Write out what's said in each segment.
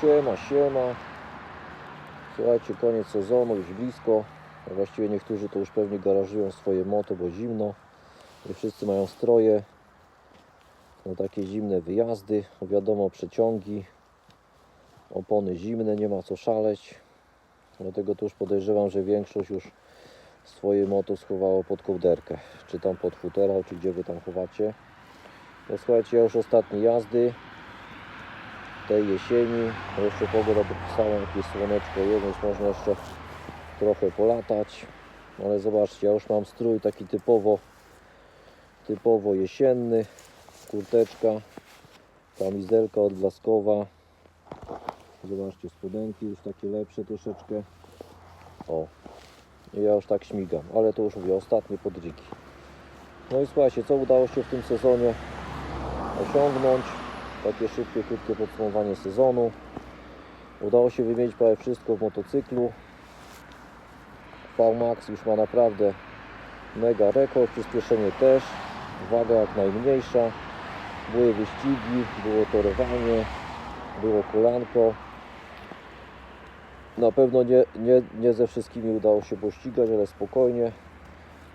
Siema, siema. Słuchajcie, koniec sezonu, już blisko. Właściwie niektórzy to już pewnie garażują swoje moto, bo zimno. Wszyscy mają stroje. No takie zimne wyjazdy, wiadomo przeciągi, opony zimne, nie ma co szaleć. Dlatego to już podejrzewam, że większość już swoje moto schowało pod kołderkę, czy tam pod futerał, czy gdzie wy tam chowacie. No słuchajcie, ja już ostatnie jazdy tej jesieni, jeszcze pogoda podpisała jakieś słoneczko jest, więc można jeszcze trochę polatać. Ale zobaczcie, ja już mam strój taki typowo typowo jesienny, kurteczka, kamizelka odblaskowa. Zobaczcie, spodenki już takie lepsze troszeczkę. O, i ja już tak śmigam, ale to już mówię, ostatnie podrzyki. No i słuchajcie, co udało się w tym sezonie osiągnąć? Takie szybkie, krótkie podsumowanie sezonu. Udało się wymienić prawie wszystko w motocyklu. VMAX już ma naprawdę mega rekord, przyspieszenie też, waga jak najmniejsza. Były wyścigi, było torowanie, było kolanko. Na pewno nie, nie, nie ze wszystkimi udało się pościgać, ale spokojnie.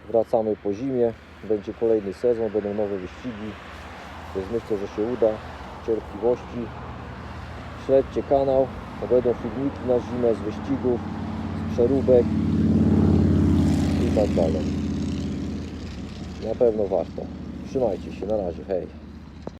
Wracamy po zimie, będzie kolejny sezon, będą nowe wyścigi, więc myślę, że się uda. Cierpliwości. Śledźcie kanał, będą filmiki na zimę z wyścigów, z przeróbek i tak dalej. Na pewno warto. Trzymajcie się, na razie, hej.